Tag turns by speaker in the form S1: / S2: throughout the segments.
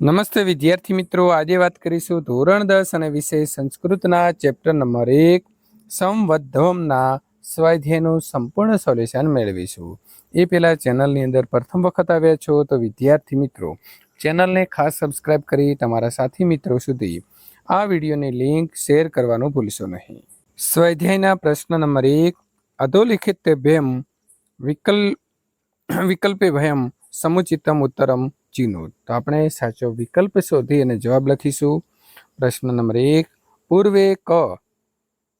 S1: નમસ્તે વિદ્યાર્થી મિત્રો. આજે વાત કરીશું ધોરણ દસ અને વિષય સંસ્કૃતના ચેપ્ટર નંબર એક. સંવદ્ધમના સ્વાધ્યાયનું સંપૂર્ણ સોલ્યુશન મેળવીશું. એ પહેલાં ચેનલની અંદર પ્રથમ વખત આવ્યા છો તો વિદ્યાર્થી મિત્રો, ચેનલને ખાસ સબસ્ક્રાઇબ કરી તમારા સાથી મિત્રો સુધી આ વિડીયોની લિંક શેર કરવાનું ભૂલશો નહીં. સ્વાધ્યાયના પ્રશ્ન નંબર એક. અધોલિખિત ભેમ વિકલ, વિકલ્પે ભયમ, સમુચિતમ ઉત્તરમ ચીનું તો આપણે સાચો વિકલ્પ શોધી અને જવાબ લખીશું. પ્રશ્ન નંબર એક, પૂર્વે ક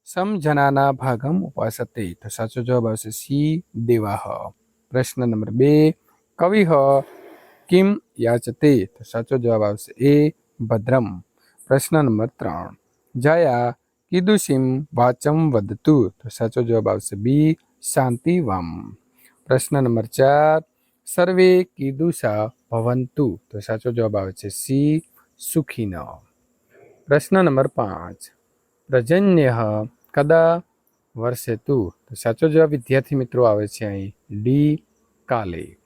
S1: સમજનાના ભાગમ ઉપાસતે. તો સાચો જવાબ આવશે સી, દેવાહ. પ્રશ્ન નંબર બે, કવિહ કિમ યાચતે. તો સાચો જવાબ આવશે એ, ભદ્રમ. પ્રશ્ન નંબર ત્રણ, જયા કીદુષિમ વાચમ વધતુ તો સાચો જવાબ આવશે બી, શાંતિવમ. પ્રશ્ન નંબર ચાર, સર્વે કીદુષા ભવંતુ તો. સાચો જવાબ આવે છે સી સુખીન પ્રશ્ન નંબર પાંચ. પ્રજન્ય કદા વર્ષે તું? તો સાચો જવાબ વિદ્યાર્થી મિત્રો આવે છે અહીં ડી, કાલે.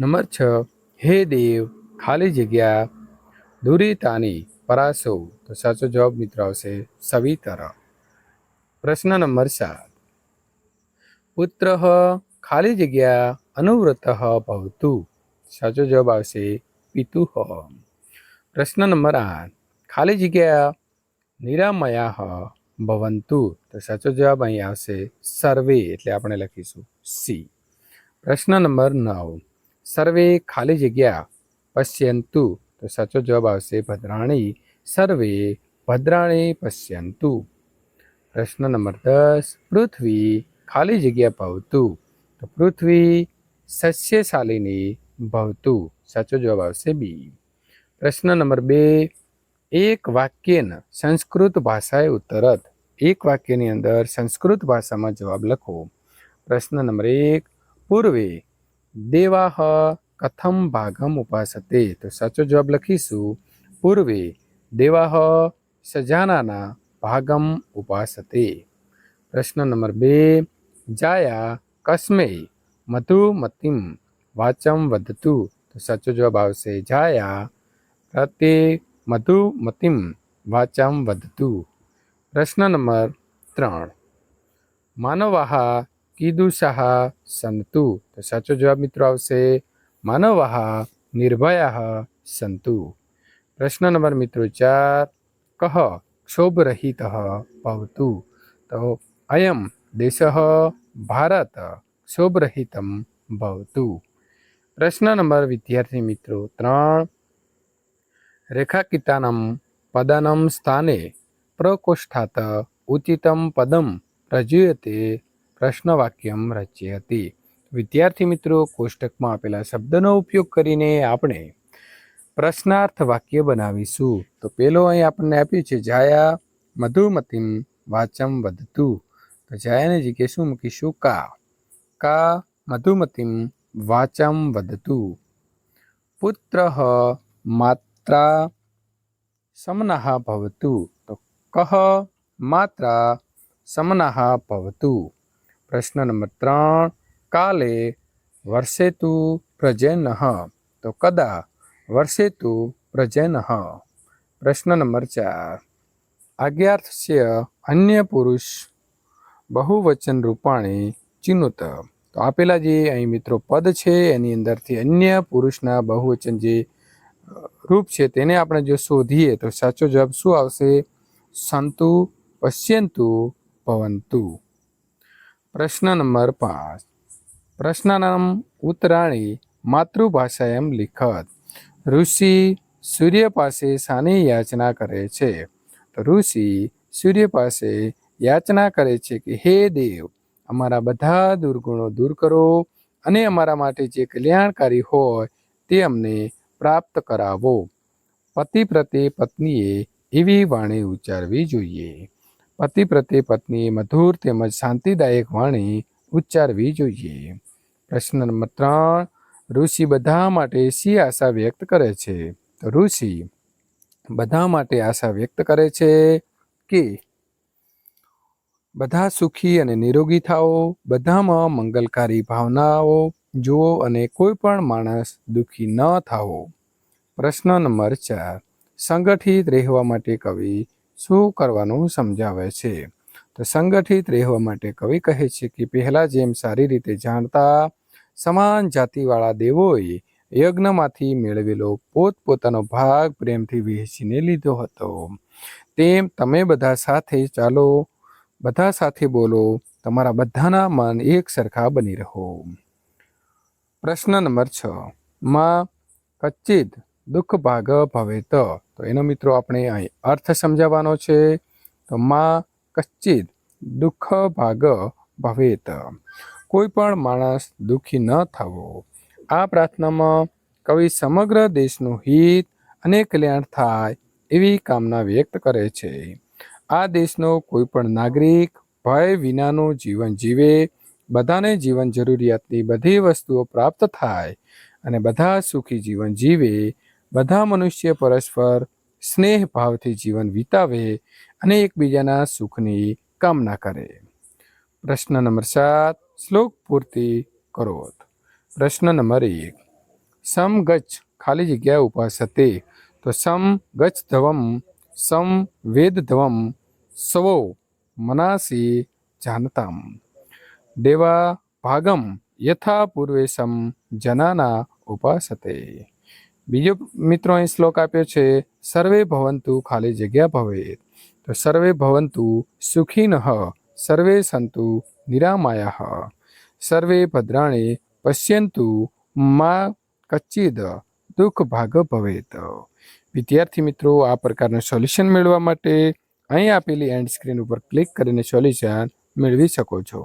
S1: નંબર છ. હે દેવ, ખાલી જગ્યા દુરિતાની પરાસો. તો સાચો જવાબ મિત્રો આવશે સવિતર. પ્રશ્ન નંબર સાત. પુત્ર ખાલી જગ્યા અનુવ્રત ભવતુ. સાચો જવાબ આવશે પિતુહ પ્રશ્ન નંબર આઠ. ખાલી જગ્યા નિરામયા ભવંતુ. તો સાચો જવાબ અહીં આવશે સર્વે, એટલે આપણે લખીશું સી. પ્રશ્ન નંબર નવ. સર્વે ખાલી જગ્યા પશ્યંતુ. તો સાચો જવાબ આવશે ભદ્રાણી. સર્વે ભદ્રાણી પશ્યંતુ. પ્રશ્ન નંબર દસ. પૃથ્વી ખાલી જગ્યા પવતું તો પૃથ્વી સસ્યશાલિની ભવતુ સાચો જવાબ આવશે બી. પ્રશ્ન નંબર બે, એક વાક્યન સંસ્કૃત ભાષાએ ઉત્તરત. એક વાક્યની અંદર સંસ્કૃત ભાષામાં જવાબ લખો. પ્રશ્ન નંબર એક, પૂર્વે દેવાહ કથમ ભાગમ ઉપાસતે. તો સાચો જવાબ લખીશું, પૂર્વે દેવાહ સજાનાના ભાગમ ઉપાસતે. પ્રશ્ન નંબર બે, જાયા કસ્મે મધુમતિમ વાચમ વધતુ તો સાચો જવાબ આવશે જાયા પ્રત્યે મધુમતિમ વાચમ વધતુ પ્રશ્ન નંબર ત્રણ માનવાહા કીદુષાહ સંતુ તો સાચો જવાબ મિત્રો આવશે માનવાહા નિર્ભયા સંતુ પ્રશ્ન નંબર મિત્રો ચાર કહ ક્ષોભરહિત ભવતુ તો અયમ દેશ ભારત ક્ષોભરહિતમ ભવતુ પ્રશ્ન નંબર વિદ્યાર્થી મિત્રો ત્રણ. રેખાકિતાનમ પદાનમ સ્થાને પ્રકોષ્ઠાત ઉચિતમ પદમ રજૂયતે પ્રશ્નવાક્યમ હતી વિદ્યાર્થી મિત્રો, કોષ્ટકમાં આપેલા શબ્દનો ઉપયોગ કરીને આપણે પ્રશ્નાર્થ વાક્ય બનાવીશું. તો પેલો અહીં આપણને આપ્યું છે, જાયા મધુમતીમ વાચમ વધતું તો જાયાની જગ્યાએ શું મૂકીશું, કા. કા મધુમતીમ વાચમ વદતુ પુત્ર માત્રા સમનઃ ભવતુ તો કહ માત્રા સમનઃ ભવતુ પ્રશ્ન નંબર ત્રણ કાલે વર્ષેતુ પ્રજેન તો કદા વર્ષેતુ પ્રજેન પ્રશ્ન નંબર ચાર આજ્ઞાર્થસ્ય અન્ય પુરુષ બહુવચન રૂપાણી ચિનુત તો આપેલા જે અહીં મિત્રો પદ છે, એની અંદરથી અન્ય પુરુષના બહુવચન જે રૂપ છે તેને આપણે જો શોધીએ તો સાચો જવાબ શું આવશે? સંતુ પશ્યંતુ ભવંતુ. પ્રશ્ન નંબર પાંચ. પ્રશ્નનામ ઉત્તરાણી માતૃભાષાએમ લિખત. ઋષિ સૂર્ય પાસે શાની યાચના કરે છે. તો ઋષિ સૂર્ય પાસે યાચના કરે છે કે, હે દેવ અમારા બધા દુર્ગુણો દૂર કરો અને અમારા માટે જે કલ્યાણકારી હોય તે અમને પ્રાપ્ત કરાવો. પતિ પ્રત્યે પત્નીએ એવી વાણી ઉચ્ચારવી જોઈએ. પતિ પ્રત્યે પત્નીએ મધુર તેમજ શાંતિદાયક વાણી ઉચ્ચારવી જોઈએ. પ્રશ્ન નંબર ત્રણ, ઋષિ બધા માટે શી આશા વ્યક્ત કરે છે? તો ઋષિ, બધા માટે આશા વ્યક્ત કરે છે કે બધા સુખી અને નિરોગી થાઓ, બધામાં મંગલકારી ભાવનાઓ જુઓ અને કોઈ પણ માણસ દુઃખી ન થાવો પ્રશ્ન નંબર ચાર. સંગઠિત રહેવા માટે કવિ શું કરવાનું સમજાવે છે? તો સંગઠિત રહેવા માટે કવિ કહે છે કે પહેલા જેમ સારી રીતે જાણતા સમાન જાતિવાળા દેવોએ યજ્ઞમાંથી મેળવેલો પોતપોતાનો ભાગ પ્રેમથી વહેંચીને લીધો હતો. તેમ તમે બધા સાથે ચાલો બધા સાથે બોલો, તમારા બધાના મન એક સરખા બની રહો. પ્રશ્ન નંબર છ. માં, કચ્ચિત દુઃખ ભાગ ભવેત. તો એનો મિત્રો આપણે અહીં અર્થ સમજાવવાનો છે. તો માં, કચ્ચિત દુઃખ ભાગ ભવેત. કોઈ પણ માણસ દુઃખી ન થવો. આ પ્રાર્થનામાં કવિ સમગ્ર દેશનું હિત અને કલ્યાણ થાય એવી કામના વ્યક્ત કરે છે. આ દેશનો કોઈ પણ નાગરિક ભય વિનાનું જીવન જીવે, બધાને જીવન જરૂરિયાતની બધી વસ્તુઓ પ્રાપ્ત થાય અને બધા સુખી જીવન જીવે, બધા મનુષ્ય પરસ્પર સ્નેહ ભાવથી જીવન વિતાવે અને એકબીજાના સુખની કામના કરે. પ્રશ્ન નંબર સાત, શ્લોક પૂર્તિ કરો. પ્રશ્ન નંબર એક સમ ગચ્છ ખાલી જગ્યા ઉપાસતે, તો સમ ધવમ સમ વેદ ધવમ સવો મનાસી જાનતામ દેવા ભાગમ યથા પૂર્વેશમ જનાના ઉપાસતે બીજો મિત્રો અહીં શ્લોક આપ્યો છે સર્વે ભવંતુ ખાલી જગ્યા ભવે તો સર્વે ભવંતુ સુખીનઃ સર્વે સંતુ નિરામાયા સર્વે ભદ્રાણી પશ્યંતુ મા કચ્ચિદ દુઃખ ભાગ ભવેત વિદ્યાર્થી મિત્રો, આ પ્રકારનું સોલ્યુશન મેળવવા માટે અહીં આપેલી એન્ડ સ્ક્રીન ઉપર ક્લિક કરીને સોલ્યુશન મેળવી શકો છો.